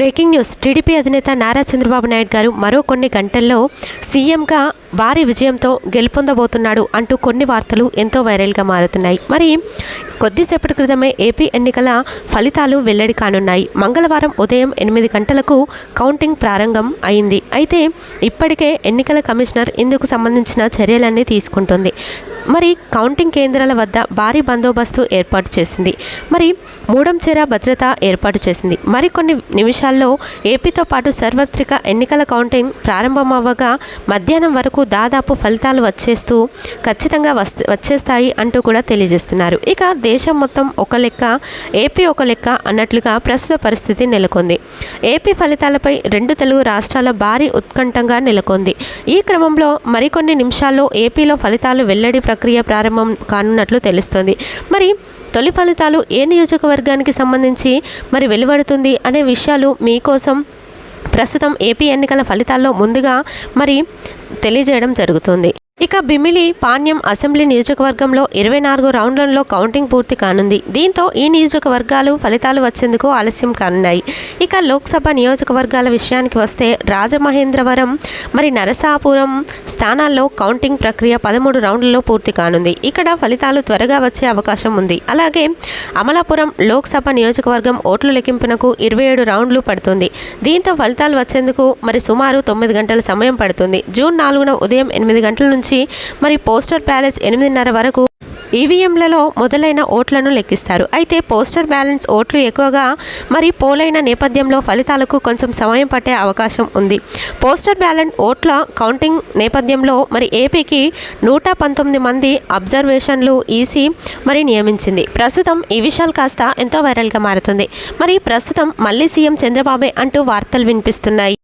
Breaking news. TDP అధినేత నారా చంద్రబాబు నాయుడు గారు మరో కొన్ని గంటల్లో సీఎంగా భారీ విజయంతో గెలుపొందబోతున్నాడు అంటూ కొన్ని వార్తలు ఎంతో వైరల్గా మారుతున్నాయి. మరి కొద్దిసేపటి క్రితమే ఏపీ ఎన్నికల ఫలితాలు వెల్లడి కానున్నాయి. మంగళవారం ఉదయం ఎనిమిది గంటలకు కౌంటింగ్ ప్రారంభం అయింది. అయితే ఇప్పటికే ఎన్నికల కమిషనర్ ఇందుకు సంబంధించిన చర్యలన్నీ తీసుకుంటుంది. మరి కౌంటింగ్ కేంద్రాల వద్ద భారీ బందోబస్తు ఏర్పాటు చేసింది. మరి మూడంచెర భద్రత ఏర్పాటు చేసింది. మరికొన్ని నిమిషాల్లో ఏపీతో పాటు సార్వత్రిక ఎన్నికల కౌంటింగ్ ప్రారంభమవ్వగా మధ్యాహ్నం వరకు దాదాపు ఫలితాలు వచ్చేస్తూ ఖచ్చితంగా వస్ వచ్చేస్తాయి అంటూ కూడా తెలియజేస్తున్నారు. ఇక దేశం మొత్తం ఒక లెక్క ఏపీ ఒక లెక్క అన్నట్లుగా ప్రస్తుత పరిస్థితి నెలకొంది. ఏపీ ఫలితాలపై రెండు తెలుగు రాష్ట్రాల భారీ ఉత్కంఠంగా నెలకొంది. ఈ క్రమంలో మరికొన్ని నిమిషాల్లో ఏపీలో ఫలితాలు వెల్లడి ప్రక్రియ ప్రారంభం కానున్నట్లు తెలుస్తోంది. మరి తొలి ఫలితాలు ఏ నియోజకవర్గానికి సంబంధించి మరి వెలువడుతుంది అనే విషయాలు మీకోసం ప్రస్తుతం ఏపీ ఎన్నికల ఫలితాల్లో ముందుగా మరి తెలియజేయడం జరుగుతుంది. ఇక బిమిలి పాణ్యం అసెంబ్లీ నియోజకవర్గంలో ఇరవై నాలుగు రౌండ్లలో కౌంటింగ్ పూర్తి కానుంది. దీంతో ఈ నియోజకవర్గాలు ఫలితాలు వచ్చేందుకు ఆలస్యం కానున్నాయి. ఇక లోక్సభ నియోజకవర్గాల విషయానికి వస్తే రాజమహేంద్రవరం మరి నరసాపురం స్థానాల్లో కౌంటింగ్ ప్రక్రియ పదమూడు రౌండ్లలో పూర్తి కానుంది. ఇక్కడ ఫలితాలు త్వరగా వచ్చే అవకాశం ఉంది. అలాగే అమలాపురం లోక్సభ నియోజకవర్గం ఓట్ల లెక్కింపునకు ఇరవై ఏడు రౌండ్లు పడుతుంది. దీంతో ఫలితాలు వచ్చేందుకు మరి సుమారు తొమ్మిది గంటల సమయం పడుతుంది. జూన్ నాలుగున ఉదయం ఎనిమిది గంటల నుంచి మరి పోస్టర్ బ్యాలెన్స్ ఎనిమిదిన్నర వరకు ఈవీఎంలలో మొదలైన ఓట్లను లెక్కిస్తారు. అయితే పోస్టర్ బ్యాలెన్స్ ఓట్లు ఎక్కువగా మరి పోలైన నేపథ్యంలో ఫలితాలకు కొంచెం సమయం పట్టే అవకాశం ఉంది. పోస్టర్ బ్యాలెన్స్ ఓట్ల కౌంటింగ్ నేపథ్యంలో మరి ఏపీకి నూట పంతొమ్మిది మంది అబ్జర్వేషన్లు ఈసీ మరి నియమించింది. ప్రస్తుతం ఈ విషయాలు కాస్త ఎంతో వైరల్గా మారుతుంది. మరి ప్రస్తుతం మళ్ళీ సీఎం చంద్రబాబే అంటూ వార్తలు వినిపిస్తున్నాయి.